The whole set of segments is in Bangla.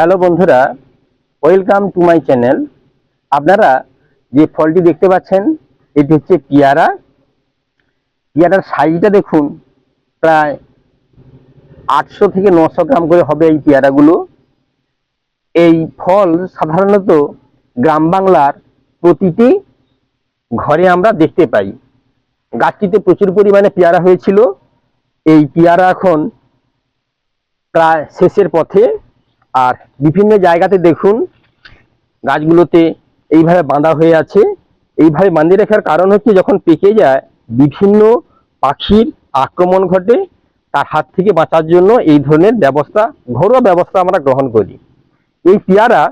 হ্যালো বন্ধুরা, ওয়েলকাম টু মাই চ্যানেল। আপনারা যে ফলটি দেখতে পাচ্ছেন, এটি হচ্ছে পিয়ারা। পিয়ারার সাইজটা দেখুন, প্রায় আটশো থেকে নশো গ্রাম করে হবে এই পেয়ারাগুলো। এই ফল সাধারণত গ্রাম বাংলার প্রতিটি ঘরে আমরা দেখতে পাই। গাছটিতে প্রচুর পরিমাণে পেয়ারা হয়েছিল। এই পেয়ারা এখন প্রায় শেষের পথে আর বিভিন্ন জায়গাতে দেখুন গাছগুলোতে এইভাবে বাঁধা হয়ে আছে। এইভাবে বাঁধিয়ে রাখার কারণ হচ্ছে যখন পেকে যায়, বিভিন্ন পাখির আক্রমণ ঘটে তার হাত থেকে বাঁচার জন্য এই ধরনের ব্যবস্থা, ঘরোয়া ব্যবস্থা আমরা গ্রহণ করি। এই পেয়ারা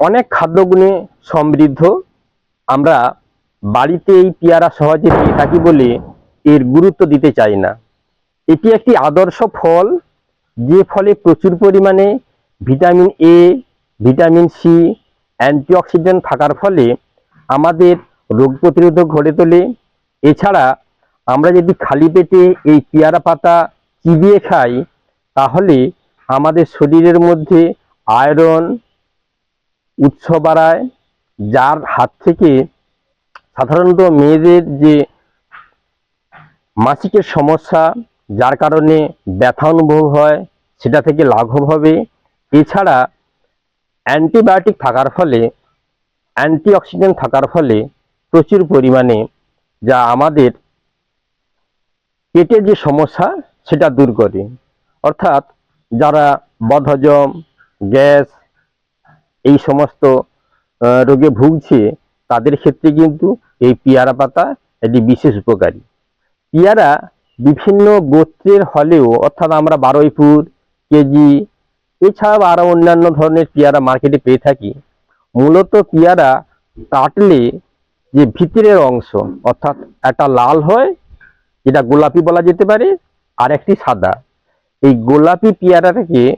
অনেক খাদ্যগুণে সমৃদ্ধ। আমরা বাড়িতে এই পেয়ারা সহজে পেয়ে থাকি বলে এর গুরুত্ব দিতে চাই না। এটি একটি আদর্শ ফল। যে ফলে প্রচুর পরিমাণে vitamin A vitamin C antioxidant থাকার ফলে আমাদের রোগ প্রতিরোধক গড়ে তোলে। এছাড়া আমরা যদি খালি পেটে এই পেয়ারা পাতা চিবিয়ে খাই, তাহলে আমাদের শরীরের মধ্যে আয়রন উৎস বাড়ায়, যার হাত থেকে সাধারণত মেয়েদের যে মাসিকের সমস্যা, যার কারণে ব্যথা অনুভব হয় সেটা থেকে লাঘব হবে। এছাড়া অ্যান্টিবায়োটিক থাকার ফলে, অ্যান্টিঅক্সিডেন্ট থাকার ফলে প্রচুর পরিমাণে যা আমাদের পেটের যে সমস্যা, সেটা দূর করে। অর্থাৎ যারা বদহজম, গ্যাস এই সমস্ত রোগে ভুগছে, তাদের ক্ষেত্রে কিন্তু এই পেয়ারা পাতা এটি বিশেষ উপকারী। পেয়ারা বিভিন্ন গোত্রের হলেও, অর্থাৎ আমরা বারুইপুর কেজি, এছাড়াও আরও অন্যান্য ধরনের পেয়ারা মার্কেটে পেয়ে থাকি। মূলত পেয়ারা কাটলে যে ভিতরের অংশ, অর্থাৎ একটা লাল হয়, যেটা গোলাপি বলা যেতে পারে, আর একটি সাদা। এই গোলাপি পেয়ারাটাকে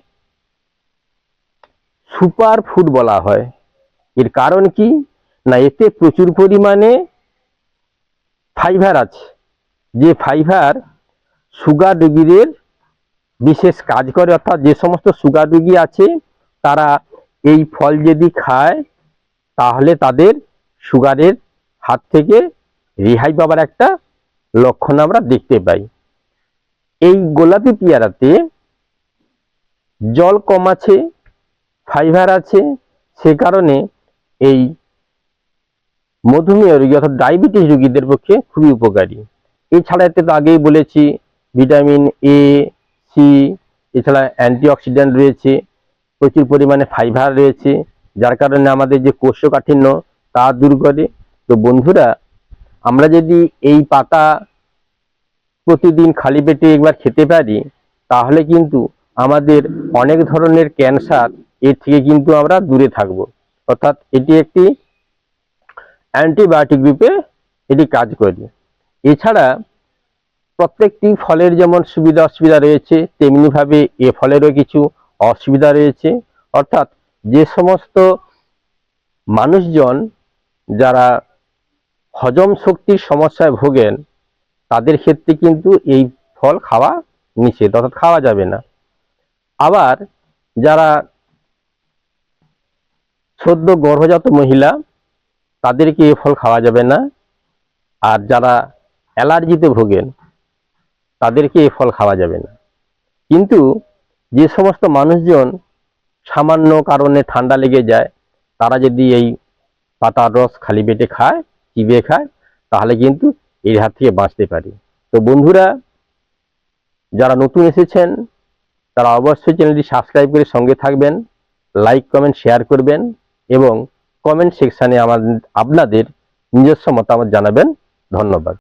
সুপার ফুড বলা হয়। এর কারণ কি? না, এতে প্রচুর পরিমাণে ফাইবার আছে। যে ফাইবার সুগার রোগীদের বিশেষ কাজ করে, অর্থাৎ যে সমস্ত সুগার রোগী আছে, তারা এই ফল যদি খায়, তাহলে তাদের সুগারের হাত থেকে রেহাই পাবার একটা লক্ষণ আমরা দেখতে পাই। এই গোলাপি পেয়ারাতে জল কম আছে ফাইবার আছে, সে কারণে এই মধুমেহ রোগী অর্থাৎ ডায়াবেটিস রোগীদের পক্ষে খুবই উপকারী। এছাড়া এতে তো আগেই বলেছি ভিটামিন এ সি এছাড়া অ্যান্টিঅক্সিডেন্ট রয়েছে, প্রচুর পরিমাণে ফাইবার রয়েছে, যার কারণে আমাদের যে কোষ্ঠকাঠিন্য তা দূর করে। তো বন্ধুরা, আমরা যদি এই পাতা প্রতিদিন খালি পেটে একবার খেতে পারি, তাহলে কিন্তু আমাদের অনেক ধরনের ক্যান্সার এর থেকে কিন্তু আমরা দূরে থাকব। অর্থাৎ এটি একটি অ্যান্টিবায়োটিক রূপে এটি কাজ করে। এছাড়া প্রত্যেকটি ফলের যেমন সুবিধা অসুবিধা রয়েছে, তেমনিভাবে এ ফলেরও কিছু অসুবিধা রয়েছে। অর্থাৎ যে সমস্ত মানুষজন যারা হজম শক্তির সমস্যায় ভোগেন, তাদের ক্ষেত্রে কিন্তু এই ফল খাওয়া নিষেধ, অর্থাৎ খাওয়া যাবে না। আবার যারা সদ্য গর্ভজাত মহিলা, তাদেরকে এ ফল খাওয়া যাবে না। আর যারা অ্যালার্জিতে ভোগেন তাদেরকে এ ফল খাওয়া যাবে না। কিন্তু যে সমস্ত মানুষজন সামান্য কারণে ঠান্ডা লেগে যায়, তারা যদি এই পাতার রস খালি পেটে খায়, চিবিয়ে খায়, তাহলে কিন্তু এর হাত থেকে বাঁচতে পারি। তো বন্ধুরা, যারা নতুন এসেছেন, তারা অবশ্যই চ্যানেলটি সাবস্ক্রাইব করে সঙ্গে থাকবেন, লাইক, কমেন্ট, শেয়ার করবেন এবং কমেন্ট সেকশানে আমার আপনাদের নিজস্ব মতামত জানাবেন। ধন্যবাদ।